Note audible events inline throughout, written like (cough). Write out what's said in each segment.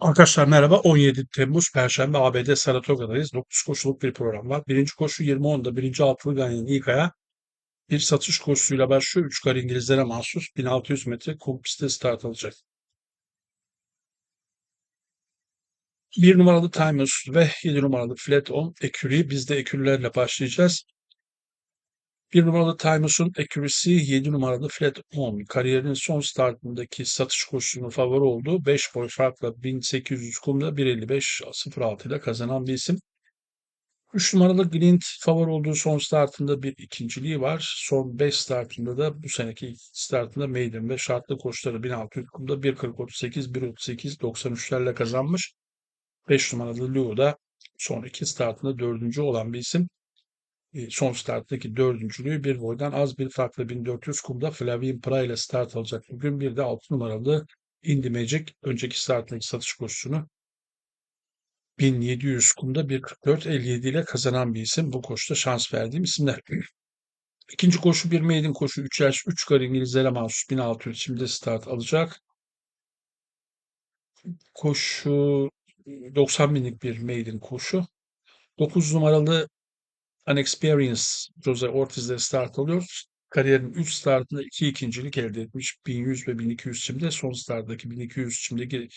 Arkadaşlar merhaba. 17 Temmuz Perşembe ABD Saratoga'dayız. 9 koşuluk bir program var. Birinci koşu 20.10'da birinci altılı ganyanın ilk aya bir satış koşusuyla başlıyor. 3 kar İngilizlere mahsus 1600 metre kum pistte start alacak. Bir numaralı Timus ve 7 numaralı Flat On Ecury. Biz de ekürlerle başlayacağız. Bir numaralı Timus'un Accuracy, 7 numaralı Flat 10. Kariyerinin son startındaki satış koşusunun favori olduğu 5 boy farkla 1800 kumda 1.55.06 ile kazanan bir isim. 3 numaralı Glint favori olduğu son startında bir ikinciliği var. Son 5 startında da bu seneki startında maiden ve şartlı koşuları 1600 kumda 1.40.38, 1.38, 93'lerle kazanmış. 5 numaralı Lou da son iki startında dördüncü olan bir isim. E, son starttaki dördüncülüğü bir boydan az bir farklı 1400 kumda Flavien Pra ile start alacak. Bugün bir de 6 numaralı Indy Magic önceki starttaki satış koşusunu 1700 kumda 1.44.57 ile kazanan bir isim. Bu koşuda şans verdiğim isimler. (clears throat) İkinci koşu bir maiden koşu 3 yaş 3 kar İngilizlere mahsus 1600 şimdi start alacak. Koşu 90 binlik bir maiden koşu. 9 numaralı Unexperience Jose Ortiz'de start alıyor. Kariyerin 3 startında 2 ikincilik elde etmiş. 1100 ve 1200 çimde. Son starttaki 1200 çimdeki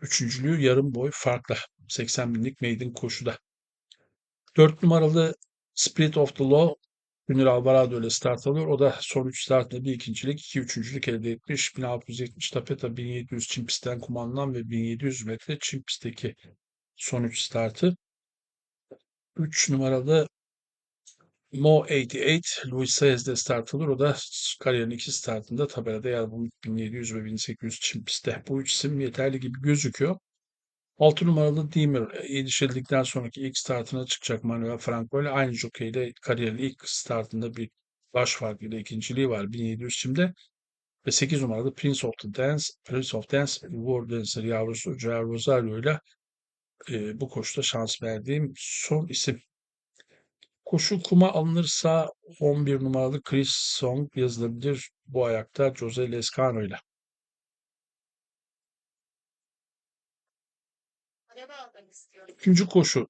üçüncülüğü yarım boy farkla. 80 binlik maiden koşuda. 4 numaralı Spirit of the Law Junior Alvarado ile start alıyor. O da son 3 startında bir ikincilik, iki üçüncülük elde etmiş. 1670 tapeta, 1700 çim pistten kumandan ve 1700 metre çim pistteki son 3 startı. 3 numaralı Mo 88 Luis Saez'de start alır. O da kariyerin iki startında tabelada yer bulmuş 1700 ve 1800 çim pistte. Bu üç isim yeterli gibi gözüküyor. 6 numaralı Deemer yetişildikten sonraki ilk startına çıkacak Manuel Franco ile aynı jockey'de kariyerin ilk startında bir baş farkıyla ikinciliği var 1700 çimde. Ve 8 numaralı Prince of the Dance, Prince of Dance War Dancer yavrusu Jair Rosario ile e, bu koşuda şans verdiğim son isim. Koşu kuma alınırsa 11 numaralı Chris Song yazılabilir bu ayakta Jose Lescano ile. İkinci koşu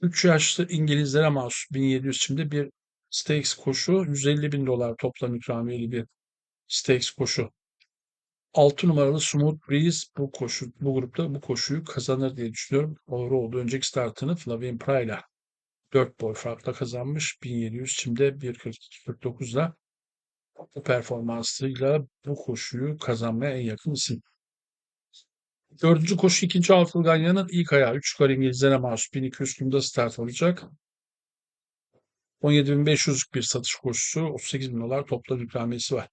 3 yaşlı İngilizlere mahsus 1700 şimdi bir stakes koşu 150 bin dolar toplam ikramiyeli bir stakes koşu. 6 numaralı Smooth Breeze bu koşu bu grupta bu koşuyu kazanır diye düşünüyorum. Doğru oldu. Önceki startını Flavien Pra'yla 4 boy farkla kazanmış. 1700 şimdi 1.49'la bu performansıyla bu koşuyu kazanmaya en yakın isim. Dördüncü koşu ikinci altılı ganyanın ilk ayağı. 3 kar İngilizlere mahsus 1200 kumda start alacak. 17.500'lük bir satış koşusu. 38 bin dolar toplam ikramiyesi var.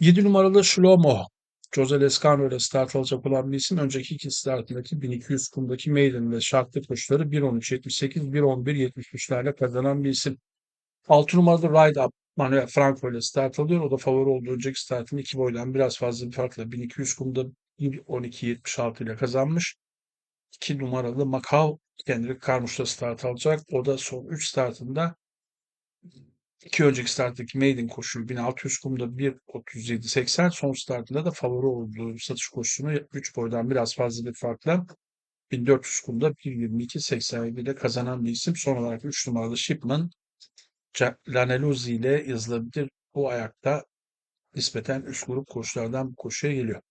7 numaralı Shlomo. Jose Lescano ile start alacak olan bir isim. Önceki iki startındaki 1200 kumdaki maiden ve şartlı koşuları 1.13.78, 1.11.73'lerle kazanan bir isim. 6 numaralı Ride Up Manuel Franco ile start alıyor. O da favori olduğu önceki startın iki boydan biraz fazla bir farkla 1200 kumda 1.12.76 ile kazanmış. 2 numaralı Macau Kendrick Carmouche'da start alacak. O da son 3 startında iki önceki starttaki maiden koşuyu 1600 kumda 1.37.80 son startında da favori olduğu satış koşusunu 3 boydan biraz fazla bir farkla 1400 kumda 1.22.87 ile kazanan bir isim. Son olarak 3 numaralı Shipman Laneluzzi ile yazılabilir. Bu ayakta nispeten üst grup koşulardan bu koşuya geliyor.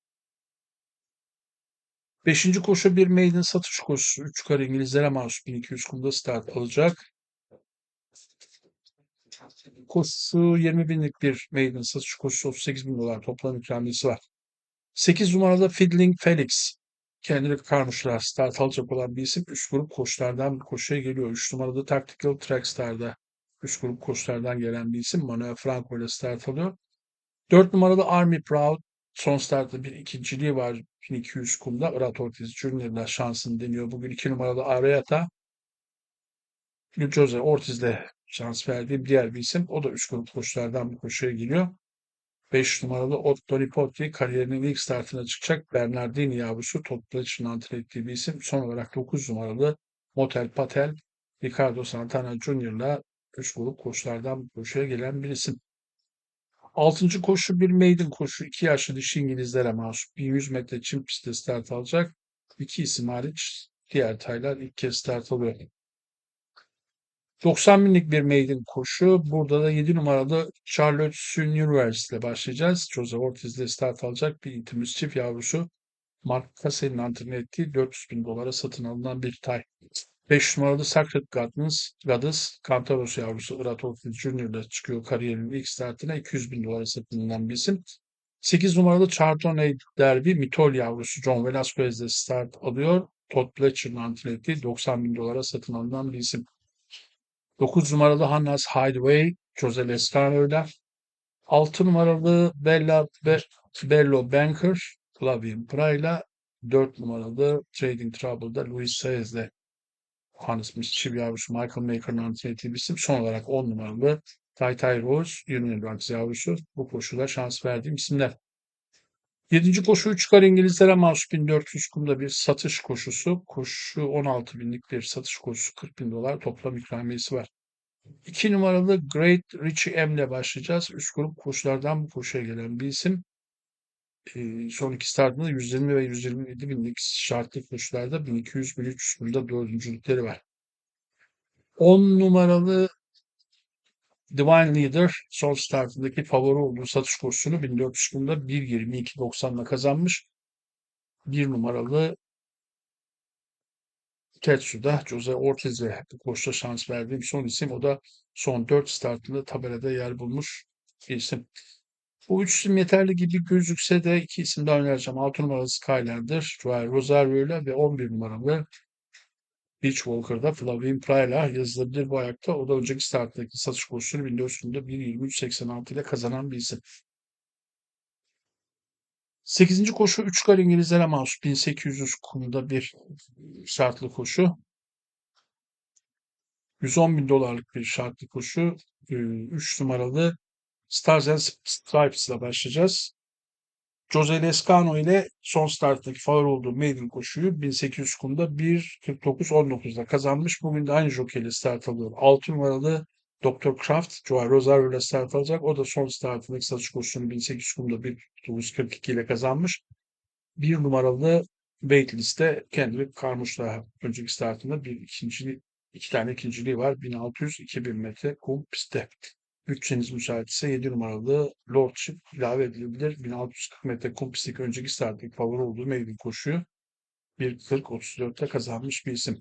Beşinci koşu bir maiden satış koşusu. 3 kar İngilizlere mahsus 1200 kumda start alacak. Koşusu 20 binlik bir maiden satış koşusu 38 bin dolar toplam ikramiyesi var. 8 numaralı Fiddling Felix kendini karmışlar start alacak olan bir isim. 3 grup koşulardan bir koşuya geliyor. 3 numaralı Tactical Trackstar'da 3 grup koşulardan gelen bir isim. Manuel Franco ile start alıyor. 4 numaralı Army Proud son startta bir ikinciliği var 1200 kumda. Irat Ortiz Junior'la şansını deniyor. Bugün 2 numaralı Arayata Jose Ortiz'le şans verdiğim diğer bir isim. O da 3 grup koşulardan bir koşuya geliyor. 5 numaralı Otto Nipotti kariyerinin ilk startına çıkacak. Bernardini yavrusu toplu için antren ettiği bir isim. Son olarak 9 numaralı Motel Patel Ricardo Santana Junior'la 3 grup koşulardan bir koşuya gelen bir isim. Altıncı koşu bir maiden koşu. İki yaşlı dişi İngilizlere mahsup. 1100 metre çim pistte start alacak. İki isim hariç diğer taylar ilk kez start alıyor. 90 binlik bir maiden koşu. Burada da 7 numaralı Charlotte Sunivers ile başlayacağız. Jose Ortiz ile start alacak bir itimiz çift yavrusu. Mark Cassell'in antrenör ettiği 400 bin dolara satın alınan bir tay. 5 numaralı Sacred Gardens, Goddess, Kantaros yavrusu Irat Ortiz Jr. ile çıkıyor kariyerinin ilk startına 200 bin dolara satın alınan bir isim. 8 numaralı Chardonnay Derby, Mitol yavrusu John Velasquez ile start alıyor. Todd Pletcher'ın antrenör ettiği 90 bin dolara satın alınan bir isim. 9 numaralı Hannas Hideaway, Jose Lescano ile. 6 numaralı Bella Be Bello Banker, Flavien Pra'yla. 4 numaralı Trading Trouble'da Luis Saez ile Hannes yavrusu Michael Maker'ın antrenör ettiği bir isim. Son olarak 10 numaralı Tay Tay Rose, Union Banks yavrusu. Bu koşuda şans verdiğim isimler. Yedinci koşu çıkar İngilizlere mahsus 1400 kumda bir satış koşusu. Koşu 16 binlik bir satış koşusu 40 bin dolar toplam ikramiyesi var. 2 numaralı Great Richie M ile başlayacağız. Üst grup koşulardan bu koşuya gelen bir isim. Ee, son iki startında 120 ve 127 binlik şartlı koşularda 1200-1300 kumda dördüncülükleri var. 10 numaralı Divine Leader son startındaki favori olduğu satış kursunu 1400 kumda 1.22.90'la kazanmış. Bir numaralı Tetsu'da Jose Ortiz'e bu koşuda şans verdiğim son isim. O da son 4 startında tabelada yer bulmuş bir isim. Bu üç isim yeterli gibi gözükse de iki isim daha önereceğim. 6 numaralı Skylander, Joel Rosario ile ve 11 numaralı Beach Walker'da Flavien Pra'yla yazılabilir bu ayakta. O da önceki starttaki satış koşusunu 1400'ünde 1.23.86 ile kazanan bir isim. 8. koşu 3 kar İngilizlere mahsus 1800 kumda bir şartlı koşu. 110 bin dolarlık bir şartlı koşu. 3 numaralı Stars and Stripes ile başlayacağız. Jose Lescano ile son starttaki favori olduğu maiden koşuyu 1800 kumda 1.49-19'da kazanmış. Bugün de aynı jockey ile start alıyor. 6 numaralı Dr. Kraft, Joao Rosario ile start alacak. O da son startındaki satış koşusunu 1800 kumda 1.942 ile kazanmış. Bir numaralı waitlist'te Kendrick Carmouche'la önceki startında bir ikinci iki tane ikinciliği var. 1600-2000 metre kum pistte. Bütçeniz müsait ise 7 numaralı Lordship ilave edilebilir. 1640 metre kum pistteki önceki starttaki favori olduğu maiden koşuyu 1.40-34'te kazanmış bir isim.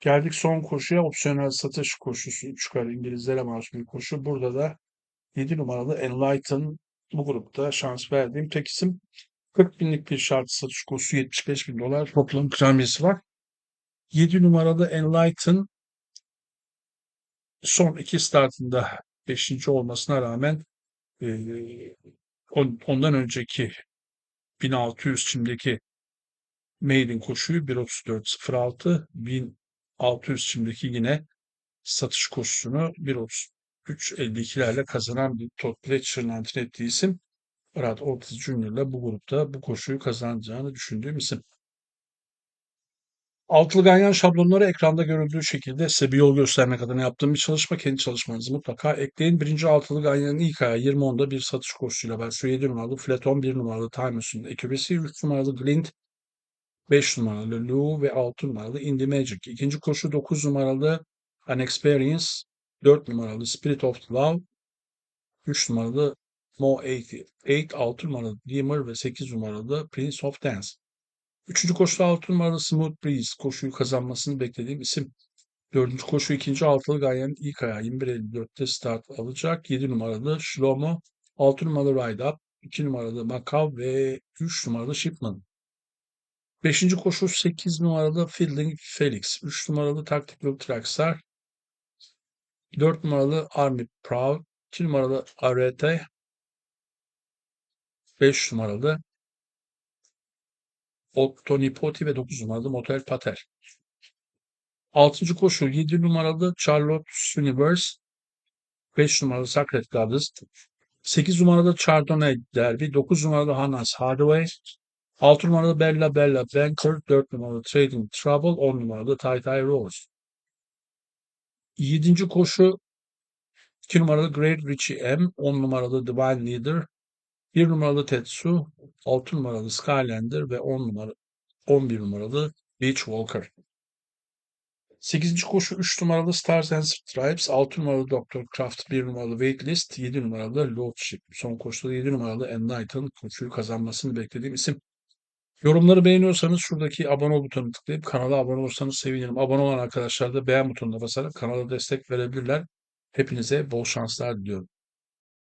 Geldik son koşuya opsiyonel satış koşusu. Üç kare İngilizlere mahsus bir koşu. Burada da 7 numaralı Enlighten bu grupta şans verdiğim tek isim. 40 binlik bir şart satış koşusu 75 bin dolar toplam ikramiyesi var. 7 numaralı Enlighten son iki startında 5. olmasına rağmen e, ondan önceki 1600 çimdeki maiden koşuyu 1.34.06 1600 çimdeki yine satış koşusunu 1.33.52'lerle kazanan bir Todd Pletcher'ın antrenör ettiği isim Brad Ortiz Jr. ile bu grupta bu koşuyu kazanacağını düşündüğüm isim. Altılı ganyan şablonları ekranda görüldüğü şekilde size bir yol göstermek adına yaptığım bir çalışma. Kendi çalışmanızı mutlaka ekleyin. Birinci altılı ganyanın ilk ayağı 20.10'da bir satış koşusuyla başlıyor. 7 numaralı Fleton, 1 numaralı Timus'un ekibesi, 3 numaralı Glint, 5 numaralı Lou ve 6 numaralı Indie Magic. İkinci koşu 9 numaralı Unexperience, 4 numaralı Spirit of Love, 3 numaralı Mo 8, 6 numaralı Dreamer ve 8 numaralı Prince of Dance. Üçüncü koşuda 6 numaralı Smooth Breeze koşuyu kazanmasını beklediğim isim. Dördüncü koşu ikinci altılı Gayen ilk ayağı 21.54'te start alacak. 7 numaralı Shlomo, 6 numaralı Ride Up, 2 numaralı Macau ve 3 numaralı Shipman. Beşinci koşu 8 numaralı Fielding Felix, 3 numaralı Tactical Trackstar, 4 numaralı Army Proud, 2 numaralı Arete, 5 numaralı Tony Poti ve 9 numaralı Motel Patel. 6. koşu 7 numaralı Charlotte Universe, 5 numaralı Sacred Goddess, 8 numaralı Chardonnay Derby, 9 numaralı Hannas Hardaway, 6 numaralı Bella Bella Banker, 4 numaralı Trading Trouble, 10 numaralı Tai Tai Rose. 7. koşu 2 numaralı Great Richie M, 10 numaralı Divine Leader, 1 numaralı Tetsu, 6 numaralı Skylander ve 10 numara 11 numaralı Beach Walker. 8. koşu 3 numaralı Stars and Stripes, 6 numaralı Dr. Craft, 1 numaralı Waitlist, 7 numaralı Lordship. Son koşuda 7 numaralı Enlighten koşuyu kazanmasını beklediğim isim. Yorumları beğeniyorsanız şuradaki abone ol butonuna tıklayıp kanala abone olursanız sevinirim. Abone olan arkadaşlar da beğen butonuna basarak kanala destek verebilirler. Hepinize bol şanslar diliyorum.